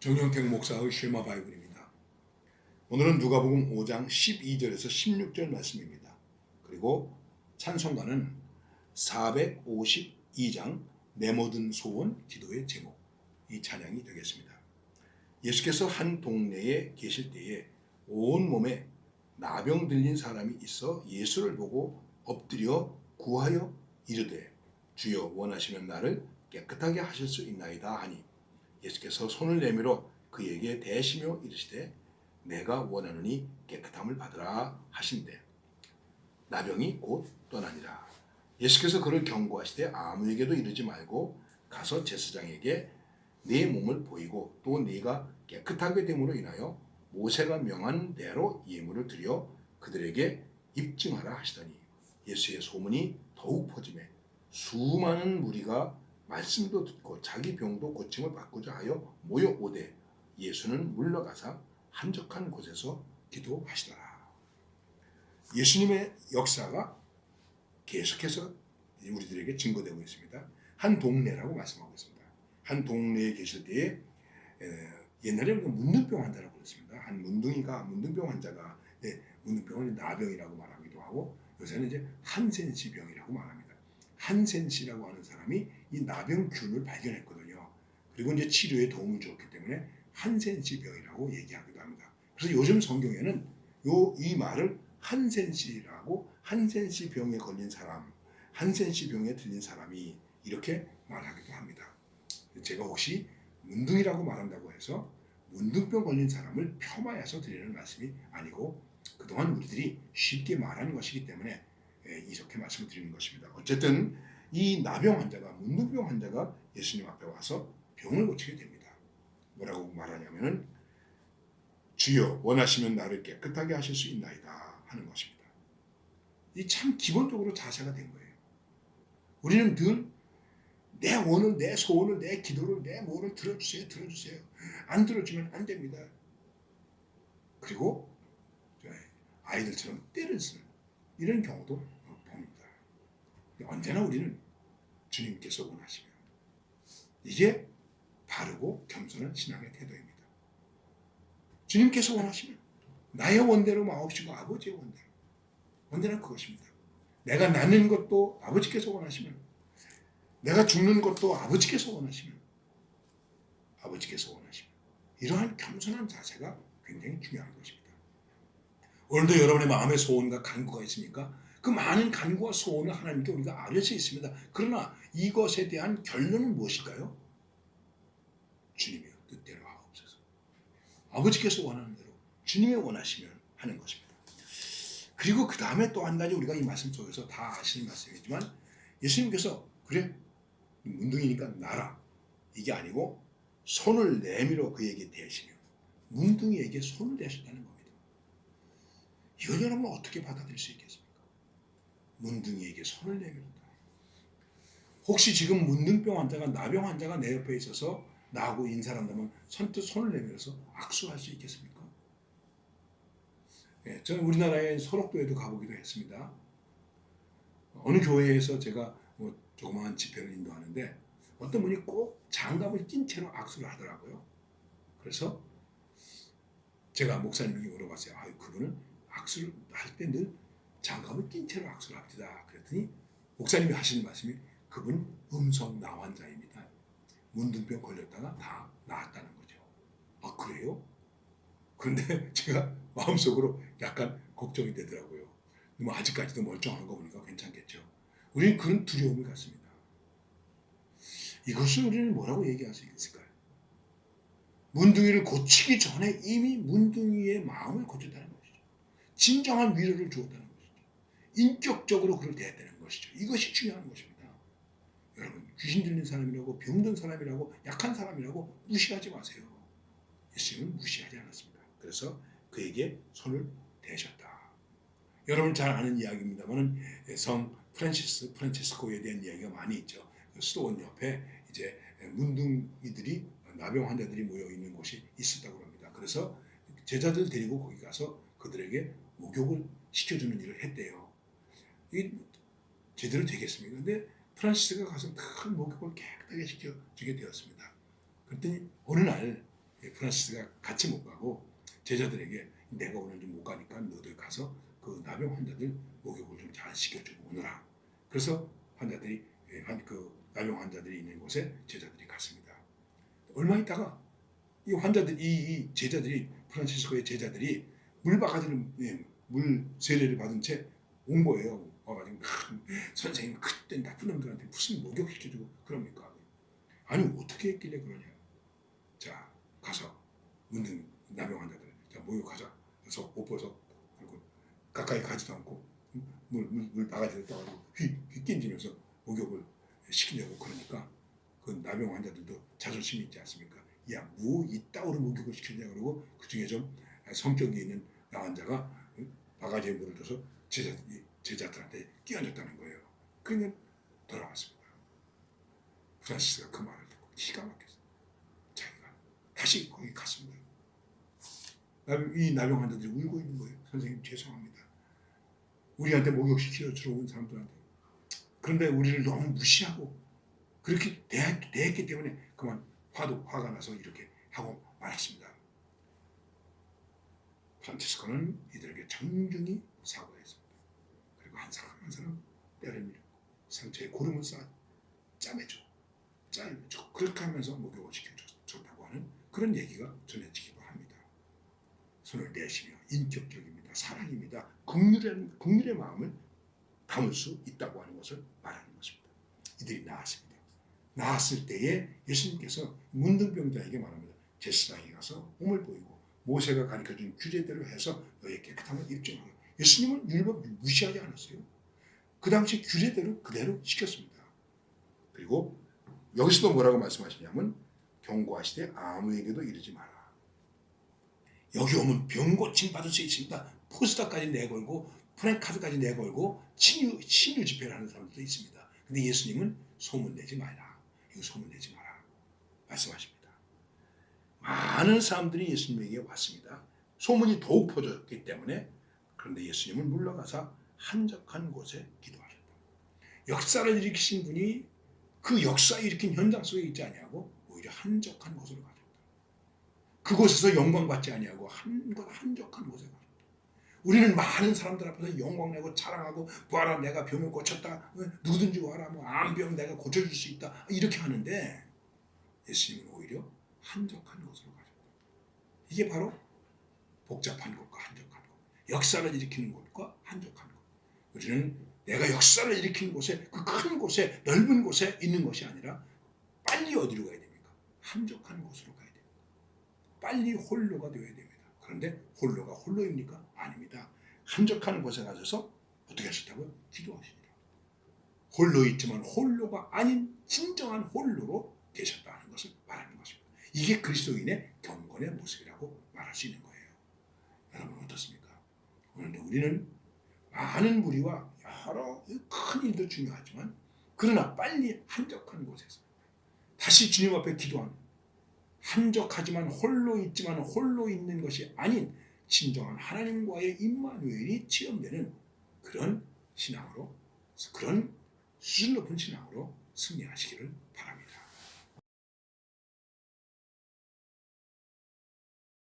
정영택 목사의 쉐마 바이블입니다. 오늘은 누가복음 5장 12절에서 16절 말씀입니다. 그리고 찬송가는 452장 내 모든 소원 기도의 제목 이 찬양이 되겠습니다. 예수께서 한 동네에 계실 때에 온 몸에 나병 들린 사람이 있어 예수를 보고 엎드려 구하여 이르되 주여 원하시면 나를 깨끗하게 하실 수 있나이다 하니 예수께서 손을 내밀어 그에게 대시며 이르시되 내가 원하노니 깨끗함을 받으라 하신대. 나병이 곧 떠나니라. 예수께서 그를 경고하시되 아무에게도 이르지 말고 가서 제사장에게 네 몸을 보이고 또 네가 깨끗하게 됨으로 인하여 모세가 명한 대로 예물을 드려 그들에게 입증하라 하시더니 예수의 소문이 더욱 퍼지매 수많은 무리가 말씀도 듣고 자기 병도 고침을 받고자 하여 모여오되 예수는 물러가사 한적한 곳에서 기도하시더라. 예수님의 역사가 계속해서 우리들에게 증거되고 있습니다. 한 동네라고 말씀하고 있습니다. 한 동네에 계실 때에 에, 옛날에 우리가 문둥병 환자라고 그랬습니다. 한 문둥이가 문둥병 환자가 네, 문둥병은 나병이라고 말하기도 하고 요새는 이제 한센시 병이라고 말합니다. 한센시라고 하는 사람이 이 나병균을 발견했거든요. 그리고 이제 치료에 도움을 주었기 때문에 한센시 병이라고 얘기하기도 합니다. 그래서 요즘 성경에는 요 이 말을 한센시라고 한센시 병에 걸린 사람, 한센시 병에 들린 사람이 이렇게 말하기도 합니다. 제가 혹시 문둥이라고 말한다고 해서 문둥병 걸린 사람을 폄하해서 드리는 말씀이 아니고 그동안 우리들이 쉽게 말하는 것이기 때문에 예, 이렇게 말씀을 드리는 것입니다. 어쨌든 이 나병 환자가 문둥병 환자가 예수님 앞에 와서 병을 고치게 됩니다. 뭐라고 말하냐면은 주여 원하시면 나를 깨끗하게 하실 수 있나이다 하는 것입니다. 이 참 기본적으로 자세가 된 거예요. 우리는 늘 내 원을, 내 소원을, 내 기도를, 내 뭐를 들어주세요, 들어주세요. 안 들어주면 안 됩니다. 그리고 아이들처럼 때를 쓰는 이런 경우도. 언제나 우리는 주님께서 원하시면 이게 바르고 겸손한 신앙의 태도입니다. 주님께서 원하시면 나의 원대로 마옵시고 아버지의 원대로 언제나 그것입니다. 내가 낳는 것도 아버지께서 원하시면 내가 죽는 것도 아버지께서 원하시면 아버지께서 원하시면 이러한 겸손한 자세가 굉장히 중요한 것입니다. 오늘도 여러분의 마음의 소원과 간구가 있습니까? 그 많은 간구와 소원을 하나님께 우리가 아뢰 수 있습니다. 그러나 이것에 대한 결론은 무엇일까요? 주님의 뜻대로 하옵소서. 아버지께서 원하는 대로 주님의 원하시면 하는 것입니다. 그리고 그 다음에 또 한 가지 우리가 이 말씀 속에서 다 아시는 말씀이지만 예수님께서 그래 문둥이니까 나라 이게 아니고 손을 내밀어 그에게 대시며 문둥이에게 손을 대셨다는 겁니다. 이걸 여러분 어떻게 받아들일 수 있겠습니까? 문둥이에게 손을 내밀었다. 혹시 지금 문둥병 환자가 나병 환자가 내 옆에 있어서 나하고 인사를 한다면 선뜻 손을 내밀어서 악수할 수 있겠습니까? 예, 저는 우리나라의 소록도에도 가보기도 했습니다. 어느 교회에서 제가 뭐 조그마한 집회를 인도하는데 어떤 분이 꼭 장갑을 낀 채로 악수를 하더라고요. 그래서 제가 목사님에게 물어봤어요. 아, 그분은 악수를 할 때 늘 장갑을 낀 채로 악수를 합니다. 그랬더니 목사님이 하시는 말씀이 그분 음성 나환자입니다. 문둥병 걸렸다가 다 나았다는 거죠. 아 그래요? 그런데 제가 마음속으로 약간 걱정이 되더라고요. 뭐 아직까지도 멀쩡한 거 보니까 괜찮겠죠. 우리는 그런 두려움을 갖습니다. 이것을 우리는 뭐라고 얘기할 수 있을까요? 문둥이를 고치기 전에 이미 문둥이의 마음을 고쳤다는 것이죠. 진정한 위로를 주었다는 것이죠. 인격적으로 그를 대했다는 것이죠. 이것이 중요한 것입니다. 여러분 귀신 들린 사람이라고 병든 사람이라고 약한 사람이라고 무시하지 마세요. 예수님은 무시하지 않았습니다. 그래서 그에게 손을 대셨다. 여러분 잘 아는 이야기입니다만은 성 프란시스 프란치스코에 대한 이야기가 많이 있죠. 수도원 옆에 이제 문둥이들이 나병 환자들이 모여 있는 곳이 있었다고 합니다. 그래서 제자들 데리고 거기 가서 그들에게 목욕을 시켜주는 일을 했대요. 이 제대로 되겠습니까? 근데 프란시스가 가서 큰 목욕을 깨끗하게 시켜주게 되었습니다. 그랬더니 어느 날 예, 프란시스가 같이 못 가고 제자들에게 내가 오늘 좀 못 가니까 너들 가서 그 나병 환자들 목욕을 좀 잘 시켜주고 오너라. 그래서 환자들이 예, 한- 그 나병 환자들이 있는 곳에 제자들이 갔습니다. 얼마 있다가 이 환자들 이, 이 제자들이 프란시스코의 제자들이 물 바가지를 예, 물 세례를 받은 채 온 거예요. 와가지고 큰 선생님 그때 나쁜 놈들한테 무슨 목욕시켜주고 그럽니까? 아니 어떻게 했길래 그러냐? 자 가서 문등 나병 환자들 자 목욕하자. 그래서 옷 벗어 그리고 가까이 가지도 않고 물물 물 바가지를 떠가지고 휘, 휘 끼얹으면서 목욕을 시키려고 그러니까 그 나병 환자들도 자존심이 있지 않습니까? 야, 뭐 이따오로 목욕을 시키냐 그러고 그 중에 좀 성격이 있는 나 환자가 응? 바가지에 물을 줘서 제자, 제자들한테 끼얹었다는 거예요. 그러면 돌아왔습니다. 프란시스가 그 말을 듣고 기가 막혔어요. 자기가 다시 거기 갔습니다. 나- 이 나병 환자들이 울고 있는 거예요. 선생님 죄송합니다. 우리한테 목욕시키러 들어온 사람들한테. 그런데 우리를 너무 무시하고 그렇게 대했, 대했기 때문에 그만 화도 화가 나서 이렇게 하고 말았습니다. 프란치스코는 이들에게 정중히 사과했습니다. 한 사람 한 사람 때를 밀고 상처에 고름을 쌓아 짜매줘 짜매줘 그렇게 하면서 목욕을 시켜줬다고 하는 그런 얘기가 전해지기도 합니다. 손을 내쉬며 인격적입니다. 사랑입니다. 국률의, 국률의 마음을 담을 수 있다고 하는 것을 말하는 것입니다. 이들이 나았습니다. 나았을 때에 예수님께서 문둥병자에게 말합니다. 제사장에 가서 몸을 보이고 모세가 가르쳐준 규례대로 해서 너의 깨끗함을 입증하라. 예수님은 율법 무시하지 않았어요. 그 당시 규례대로 그대로 시켰습니다. 그리고 여기서도 뭐라고 말씀하시냐면 경고하시되 아무에게도 이르지 마라. 여기 오면 병 고침 받을 수 있습니다. 포스터까지 내걸고 프랭카드까지 내걸고 신유, 신유 집회를 하는 사람들도 있습니다. 근데 예수님은 소문 내지 마라. 이거 소문 내지 마라. 말씀하십니다. 많은 사람들이 예수님에게 왔습니다. 소문이 더욱 퍼졌기 때문에 그런데 예수님은 물러가서 한적한 곳에 기도하셨다. 역사를 일으키신 분이 그 역사 일으킨 현장 속에 있지 아니하고 오히려 한적한 곳으로 가셨다. 그곳에서 영광 받지 아니하고 한곳 한적한 곳에 가셨다. 우리는 많은 사람들 앞에서 영광 내고 자랑하고 보아라 내가 병을 고쳤다. 어, 누구든지 와라 뭐 암병 내가 고쳐줄 수 있다. 이렇게 하는데 예수님은 오히려 한적한 곳으로 가셨다. 이게 바로 복잡한 곳과 한적한 곳, 역사를 일으키는 곳과 한적한 곳. 우리는 내가 역사를 일으키는 곳에 그 큰 곳에 넓은 곳에 있는 것이 아니라 빨리 어디로 가야 됩니까? 한적한 곳으로 가야 됩니다. 빨리 홀로가 되어야 됩니다. 그런데 홀로가 홀로입니까? 아닙니다. 한적한 곳에 가셔서 어떻게 하셨다고요? 기도하십니다. 홀로 있지만 홀로가 아닌 진정한 홀로로 계셨다는 것을 말하는 것입니다. 이게 그리스도인의 경건의 모습이라고 말할 수 있는 거예요. 여러분 어떻습니까? 오늘 우리는 많은 무리와 여러 큰 일도 중요하지만 그러나 빨리 한적한 곳에서 다시 주님 앞에 기도하는 한적하지만 홀로 있지만 홀로 있는 것이 아닌 진정한 하나님과의 임마누엘이 체험되는 그런 신앙으로 그런 수준 높은 신앙으로 승리하시기를.